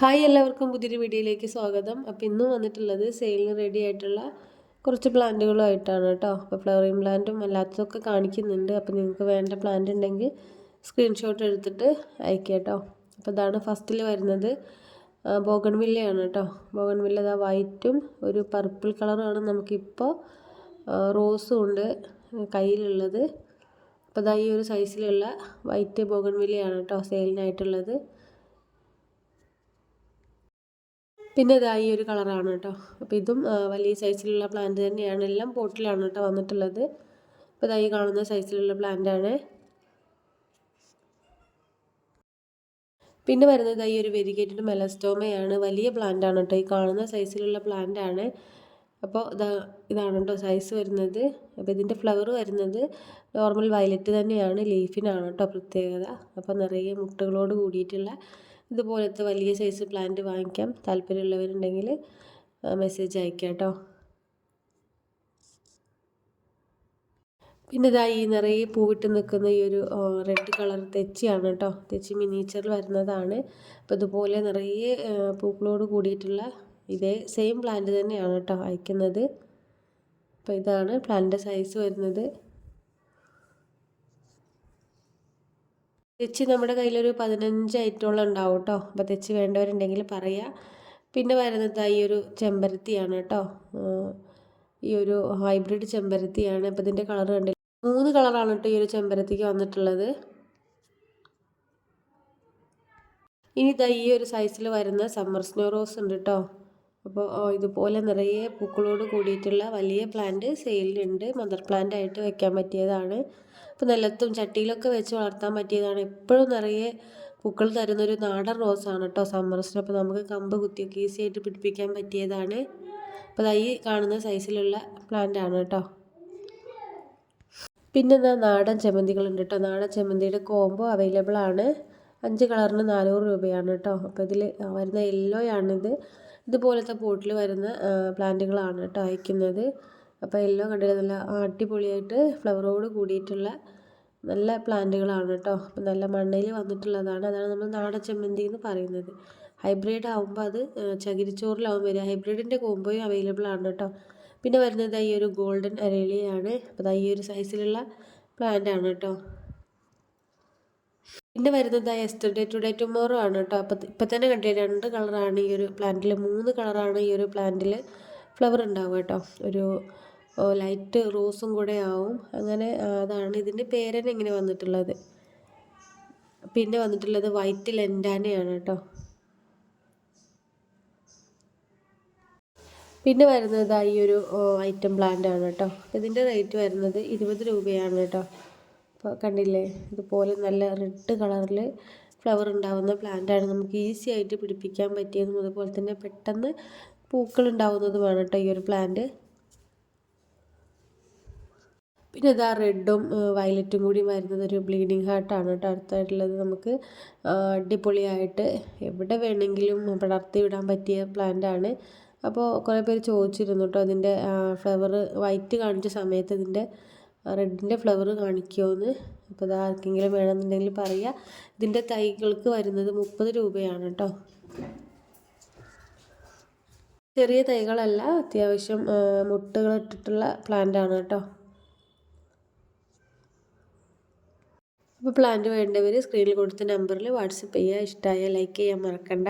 Hi എല്ലാവർക്കും പുതിയൊരു വീഡിയോയിലേക്ക് സ്വാഗതം. അപ്പോൾ ഇന്ന് വന്നിട്ടുള്ളത് സെയിലിന് റെഡി ആയിട്ടുള്ള കുറച്ച് പ്ലാന്റുകളുമായിട്ടാണ് കേട്ടോ. അപ്പോൾ ഫ്ലവറിങ് പ്ലാന്റും അല്ലാത്തതൊക്കെ കാണിക്കുന്നുണ്ട്. അപ്പോൾ നിങ്ങൾക്ക് വേണ്ട പ്ലാന്റ് ഉണ്ടെങ്കിൽ സ്ക്രീൻഷോട്ട് എടുത്തിട്ട് അയക്കുക കേട്ടോ. അപ്പോൾ ഇതാണ് ഫസ്റ്റിൽ വരുന്നത് ബോഗൺ വില്ലയാണ് കേട്ടോ. ബോഗൺ വില്ല ഇതാ വൈറ്റും ഒരു പർപ്പിൾ കളറുമാണ് നമുക്കിപ്പോൾ റോസും ഉണ്ട് കയ്യിലുള്ളത്. അപ്പോൾ ഇതാ ഈ ഒരു സൈസിലുള്ള വൈറ്റ് ബോഗൺ വില്ലയാണ് കേട്ടോ സെയിലിനായിട്ടുള്ളത്. പിന്നെ ഇതാ ഈ ഒരു കളറാണ് കേട്ടോ. അപ്പോൾ ഇതും വലിയ സൈസിലുള്ള പ്ലാന്റ് തന്നെയാണ്. എല്ലാം പോട്ടിലാണ് കേട്ടോ വന്നിട്ടുള്ളത്. അപ്പോൾ ഇതായി കാണുന്ന സൈസിലുള്ള പ്ലാന്റാണ് പിന്നെ വരുന്നത് ഈ ഒരു വെരിഗേറ്റഡ് മെലസ്റ്റോമയാണ് വലിയ പ്ലാന്റ് ആണ് കേട്ടോ. ഈ കാണുന്ന സൈസിലുള്ള പ്ലാന്റ് ആണ്. അപ്പോൾ ഇതാ ഇതാണ് കേട്ടോ സൈസ് വരുന്നത്. അപ്പോൾ ഇതിന്റെ ഫ്ലവർ വരുന്നത് നോർമൽ വയലറ്റ് തന്നെയാണ്. ലീഫിനാണ് കേട്ടോ പ്രത്യേകത. അപ്പോൾ നിറയെ മുട്ടുകളോട് കൂടിയിട്ടുള്ള ഇതുപോലത്തെ വലിയ സൈസ് പ്ലാന്റ് വാങ്ങിക്കാം. താല്പര്യമുള്ളവരുണ്ടെങ്കിൽ മെസ്സേജ് അയക്കാം കേട്ടോ. പിന്നെ ഇതാ ഈ നിറയെ പൂവിട്ട് നിൽക്കുന്ന ഈ ഒരു റെഡ് കളർ തെച്ചിയാണ് കേട്ടോ. തെച്ചി മിനിയേച്ചറിൽ വരുന്നതാണ്. അപ്പോൾ ഇതുപോലെ നിറയെ പൂക്കളോട് കൂടിയിട്ടുള്ള ഇതേ സെയിം പ്ലാന്റ് തന്നെയാണ് കേട്ടോ അയക്കുന്നത്. അപ്പോൾ ഇതാണ് പ്ലാന്റിന്റെ സൈസ് വരുന്നത്. തെച്ചി നമ്മുടെ കയ്യിലൊരു പതിനഞ്ച് ഐറ്റോളം ഉണ്ടാവും കേട്ടോ. അപ്പോൾ തെച്ചി വേണ്ടവരുണ്ടെങ്കിൽ പറയുക പിന്നെ വരുന്നത് ഈ ഒരു ചെമ്പരത്തിയാണ് കേട്ടോ. ഈ ഒരു ഹൈബ്രിഡ് ചെമ്പരത്തിയാണ്. അപ്പോൾ ഇതിന്റെ കളർ കണ്ടില്ല? മൂന്ന് കളറാണ് കേട്ടോ ഈ ഒരു ചെമ്പരത്തിക്ക് വന്നിട്ടുള്ളത്. ഇനി ഇതാ ഈ ഒരു സൈസിൽ വരുന്ന സമ്മർ സ്നോ റോസ് ഉണ്ട് കേട്ടോ. അപ്പോൾ ഇതുപോലെ നിറയെ പൂക്കളോട് കൂടിയിട്ടുള്ള വലിയ പ്ലാന്റ് സെയിലിനുണ്ട് മദർ പ്ലാന്റ് ആയിട്ട് വെക്കാൻ പറ്റിയതാണ്. അപ്പോൾ നിലത്തും ചട്ടിയിലൊക്കെ വെച്ച് വളർത്താൻ പറ്റിയതാണ്. എപ്പോഴും നിറയെ പൂക്കൾ തരുന്നൊരു നാടൻ റോസാണ് കേട്ടോ സമ്മർസിന് അപ്പോൾ നമുക്ക് കമ്പ് കുത്തിയൊക്കെ ഈസി ആയിട്ട് പിടിപ്പിക്കാൻ പറ്റിയതാണ്. അപ്പോൾ ഈ കാണുന്ന സൈസിലുള്ള പ്ലാന്റ് ആണ് കേട്ടോ പിന്നെ എന്താ നാടൻ ചെമ്മന്തികളുണ്ട് കേട്ടോ നാടൻ ചെമ്മന്തിയുടെ കോംബോ അവൈലബിൾ ആണ്. അഞ്ച് കളറിന് നാനൂറ് രൂപയാണ് കേട്ടോ. അപ്പോൾ ഇതിൽ വരുന്ന യെല്ലോ ആണിത്. ഇതുപോലത്തെ പോട്ടിൽ വരുന്ന പ്ലാന്റുകളാണ് കേട്ടോ അയക്കുന്നത്. അപ്പോൾ യെല്ലോ കണ്ടിട്ട് നല്ല അടിപൊളിയായിട്ട് ഫ്ലവറോട് കൂടിയിട്ടുള്ള നല്ല പ്ലാന്റുകളാണ് കേട്ടോ. അപ്പം നല്ല മണ്ണയിൽ വന്നിട്ടുള്ളതാണ്. അതാണ് നമ്മൾ നാടൻ ചെമ്മന്തി എന്ന് പറയുന്നത്. ഹൈബ്രിഡ് ആകുമ്പോൾ അത് ചകിരിച്ചോറിലാവും വരിക. ഹൈബ്രിഡിന്റെ കോമ്പോയും അവൈലബിൾ ആണ് കേട്ടോ. പിന്നെ വരുന്നത് ഈ ഒരു ഗോൾഡൻ അരളിയാണ്. അപ്പോൾ ഈ ഒരു സൈസിലുള്ള പ്ലാന്റ് ആണ് കേട്ടോ. പിന്നെ വരുന്നത് എസ്റ്റർഡേ ടുഡേ ടുമോറോ ആണ് കേട്ടോ. അപ്പം ഇപ്പം തന്നെ കണ്ടേ രണ്ട് കളറാണ് ഈ ഒരു പ്ലാന്റിൽ മൂന്ന് കളറാണ് ഈ ഒരു പ്ലാന്റിൽ ഫ്ലവർ ഉണ്ടാവുക കേട്ടോ. ഒരു ലൈറ്റ് റോസും കൂടെ ആവും. അങ്ങനെ അതാണ് ഇതിന്റെ പേരന് ഇങ്ങനെ വന്നിട്ടുള്ളത്. പിന്നെ വന്നിട്ടുള്ളത് വൈറ്റ് ലെൻഡാനയാണ് കേട്ടോ. പിന്നെ വരുന്നത് ഈ ഒരു ഐറ്റം പ്ലാന്റ് ആണ് കേട്ടോ. ഇതിന്റെ റേറ്റ് വരുന്നത് ഇരുപത് രൂപയാണ് കേട്ടോ. അപ്പോൾ കണ്ടില്ലേ? ഇതുപോലെ നല്ല റെഡ് കളറിൽ ഫ്ലവർ ഉണ്ടാവുന്ന പ്ലാന്റാണ് നമുക്ക് ഈസി ആയിട്ട് പിടിപ്പിക്കാൻ പറ്റിയതും അതുപോലെ തന്നെ പെട്ടെന്ന് പൂക്കൾ ഉണ്ടാവുന്നതുമാണ് കേട്ടോ ഈ ഒരു പ്ലാന്റ് പിന്നെ ഇതാ റെഡും വയലറ്റും കൂടി വരുന്നത് ഒരു ബ്ലീഡിങ് ഹാർട്ടാണ് കേട്ടോ അടുത്തായിട്ടുള്ളത് നമുക്ക് അടിപൊളിയായിട്ട് എവിടെ വേണമെങ്കിലും പടർത്തി വിടാൻ പറ്റിയ പ്ലാന്റ് ആണ്. അപ്പോൾ കുറേ പേര് ചോദിച്ചിരുന്നു കേട്ടോ അതിന്റെ ഫ്ലവർ വൈറ്റ് കാണിച്ച സമയത്ത് ഇതിന്റെ റെഡിന്റെ ഫ്ലവർ കാണിക്കുമോയെന്ന് അപ്പോൾ അത് ആർക്കെങ്കിലും വേണമെന്നുണ്ടെങ്കിൽ പറയുക ഇതിന്റെ തൈകൾക്ക് വരുന്നത് മുപ്പത് രൂപയാണ് കേട്ടോ. ചെറിയ തൈകളല്ല അത്യാവശ്യം മുട്ടുകളിട്ടിട്ടുള്ള പ്ലാന്റ് ആണ് കേട്ടോ. അപ്പോൾ പ്ലാന്റ് വേണ്ടവർ സ്ക്രീനിൽ കൊടുത്ത നമ്പറിൽ വാട്സപ്പ് ചെയ്യുക ഇഷ്ടമായ ലൈക്ക് ചെയ്യാൻ മറക്കണ്ട.